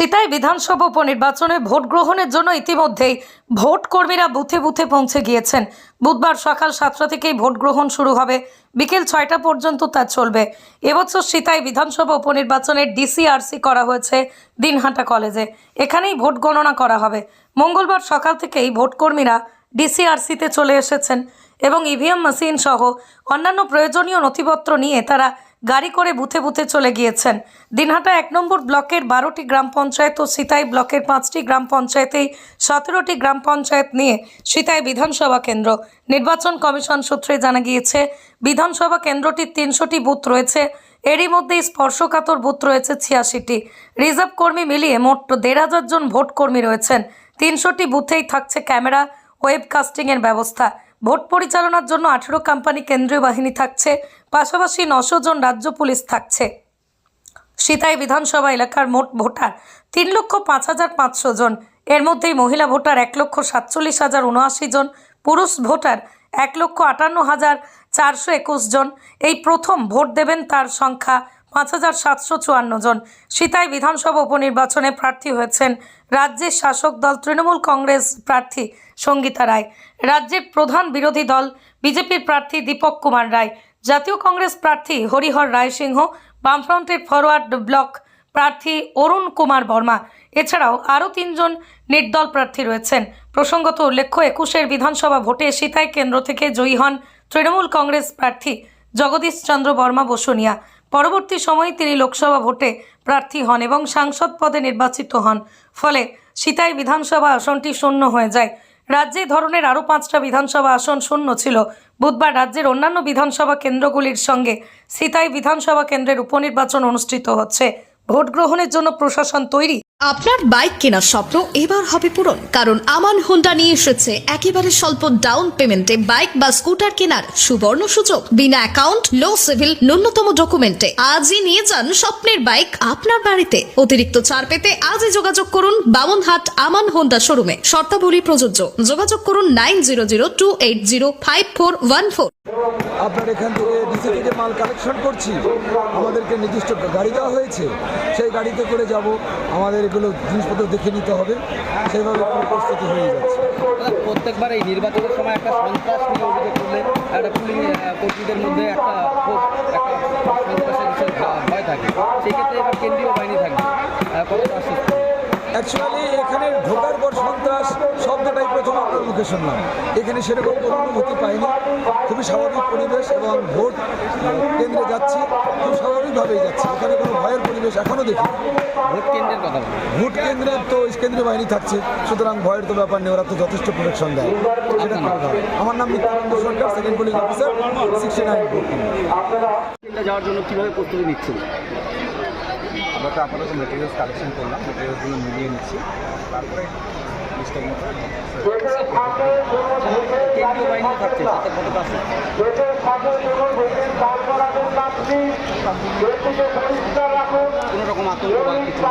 সিতাই বিধানসভা উপনির্বাচনে ভোট গ্রহণের জন্য ইতিমধ্যেই ভোট কর্মীরা বুথে বুথে পৌঁছে গিয়েছেন। বুধবার সকাল সাতটা থেকেই ভোট গ্রহণ শুরু হবে। বিকেল ছয়টা পর্যন্ত তা চলবে। এবছর সিতাই বিধানসভা উপনির্বাচনের ডিসিআরসি করা হয়েছে দিনহাটা কলেজে। এখানেই ভোট গণনা করা হবে। মঙ্গলবার সকাল থেকেই ভোটকর্মীরা ডিসিআরসিতে চলে এসেছেন এবং ইভিএম মেশিন সহ অন্যান্য প্রয়োজনীয় নথিপত্র নিয়ে তারা গাড়ি করে বুথে বুথে চলে গিয়েছেন। দিনহাটা এক নম্বর ব্লকের বারোটি গ্রাম পঞ্চায়েত ও সিতাই ব্লকের পাঁচটি গ্রাম পঞ্চায়েতেই সতেরোটি গ্রাম পঞ্চায়েত নিয়ে সিতাই বিধানসভা কেন্দ্র। নির্বাচন কমিশন সূত্রে জানা গিয়েছে, বিধানসভা কেন্দ্রটির তিনশোটি বুথ রয়েছে। এরই মধ্যেই স্পর্শকাতর বুথ রয়েছে ছিয়াশিটি। রিজার্ভ কর্মী মিলিয়ে মোট দেড় হাজার জন ভোট কর্মী রয়েছেন। তিনশোটি বুথেই থাকছে ক্যামেরা, ওয়েবকাস্টিংয়ের ব্যবস্থা। ভোট পরিচালনার জন্য আঠেরো কোম্পানি কেন্দ্রীয় বাহিনী থাকছে। পাশাপাশি নশো জন রাজ্য পুলিশ থাকছে। সিতাই বিধানসভা এলাকার মোট ভোটার তিন লক্ষ পাঁচ হাজার পাঁচশো জন। এর মধ্যেই মহিলা ভোটার এক লক্ষ সাতচল্লিশ হাজার উনআশি জন, পুরুষ ভোটার এক লক্ষ আটান্ন হাজার চারশো একুশ জন। এই প্রথম ভোট দেবেন তার সংখ্যা পাঁচ হাজার সাতশো চুয়ান্ন জন। সিতাই বিধানসভা উপনির্বাচনে প্রার্থী হয়েছেন রাজ্যের শাসক দল তৃণমূল কংগ্রেস প্রার্থী সঙ্গীতা রায়। রাজ্যের প্রধান বিরোধী দল বিজেপির প্রার্থী দীপক কুমার রায়। জাতীয় কংগ্রেস প্রার্থী হরিহর রায় সিংহ বামফ্রন্টের ফরওয়ার্ড ব্লক প্রার্থী অরুণ কুমার বর্মা। এছাড়াও আরও তিনজন নির্দল প্রার্থী রয়েছেন। প্রসঙ্গত উল্লেখ্য, একুশের বিধানসভা ভোটে সিতাই কেন্দ্র থেকে জয়ী হন তৃণমূল কংগ্রেস প্রার্থী জগদীশ চন্দ্র বর্মা বসুনিয়া। পরবর্তী সময়ে তিনি লোকসভা ভোটে প্রার্থী হন এবং সাংসদ পদে নির্বাচিত হন। ফলে সিতাই বিধানসভা আসনটি শূন্য হয়ে যায়। রাজ্যে ধরনের আরও পাঁচটা বিধানসভা আসন শূন্য ছিল। বুধবার রাজ্যের অন্যান্য বিধানসভা কেন্দ্রগুলির সঙ্গে সিতাই বিধানসভা কেন্দ্রের উপনির্বাচন অনুষ্ঠিত হচ্ছে। ভোট গ্রহণের জন্য প্রশাসন তৈরি? আপনার বাইক কেনার স্বপ্ন এবার হবে পূরণ, কারণ আমান হোন্ডা নিয়ে এসেছে একেবারে স্বল্প ডাউন পেমেন্টে বাইক বা স্কুটার কেনার সুবর্ণ সুযোগ। বিনা অ্যাকাউন্ট লো সিভিল ন্যূনতম ডকুমেন্টে আজই নিয়ে যান স্বপ্নের বাইক আপনার বাড়িতে। অতিরিক্ত ছাড় পেতে আজই যোগাযোগ করুন বামনহাট আমান হোন্ডা শোরুমে শর্তাবলী প্রযোজ্য। যোগাযোগ করুন nine zero zero two eight zero five four one four আপনার এখান থেকে ডিসি থেকে মাল কালেকশন করছি। আমাদেরকে নির্দিষ্ট গাড়ি দেওয়া হয়েছে। সেই গাড়িতে করে যাব। আমাদের এগুলো জিনিসপত্র দেখে নিতে হবে সেভাবে পুরো প্রস্তুতি হয়ে যাচ্ছে। প্রত্যেকবার এই নির্বাচনের সময় একটা সন্ত্রাস নিয়ে অভিযোগ করলে একটা আহ, কর্মীদের মধ্যে একটা একটা সন্ত্রাসের ভয় থাকে। সেক্ষেত্রে এবার কেন্দ্রীয় বাহিনী থাকবে। কতটা অ্যাকচুয়ালি এখানে ঢোকার পর সন্ত্রাস শব্দটাই প্রথম আপনার মুখে শুনলাম। এখানে সেরকম কোনো অনুভূতি পাইনি। খুবই স্বাভাবিক পরিবেশ এবং ভোট কেন্দ্রে যাচ্ছি। খুব স্বাভাবিকভাবেই যাচ্ছি। এখানে কোনো ভয়ের পরিবেশ এখনও দেখি ভোট কেন্দ্রের কথা ভোট কেন্দ্রে তো কেন্দ্রীয় বাহিনী থাকছে। সুতরাং ভয়ের তো ব্যাপার নেই ওরা তো যথেষ্ট প্রোটেকশন দেয়। সেটা ভালো। আমার নাম Nityananda Sarkar second police officer sixty nine vote কেন্দ্রে। যাওয়ার জন্য কীভাবে প্রস্তুতি নিচ্ছেন? আমরা তো আপাতত মেটেরিয়ালস কালেকশন করলাম মেটেরিয়ালসগুলো মিলিয়ে নিচ্ছি। তারপরে লিস্টের মতো কেন্দ্রীয় বাহিনী থাকছে তাতে কতটা আশ্বস্ত কোনো রকম আতঙ্ক বা কিছু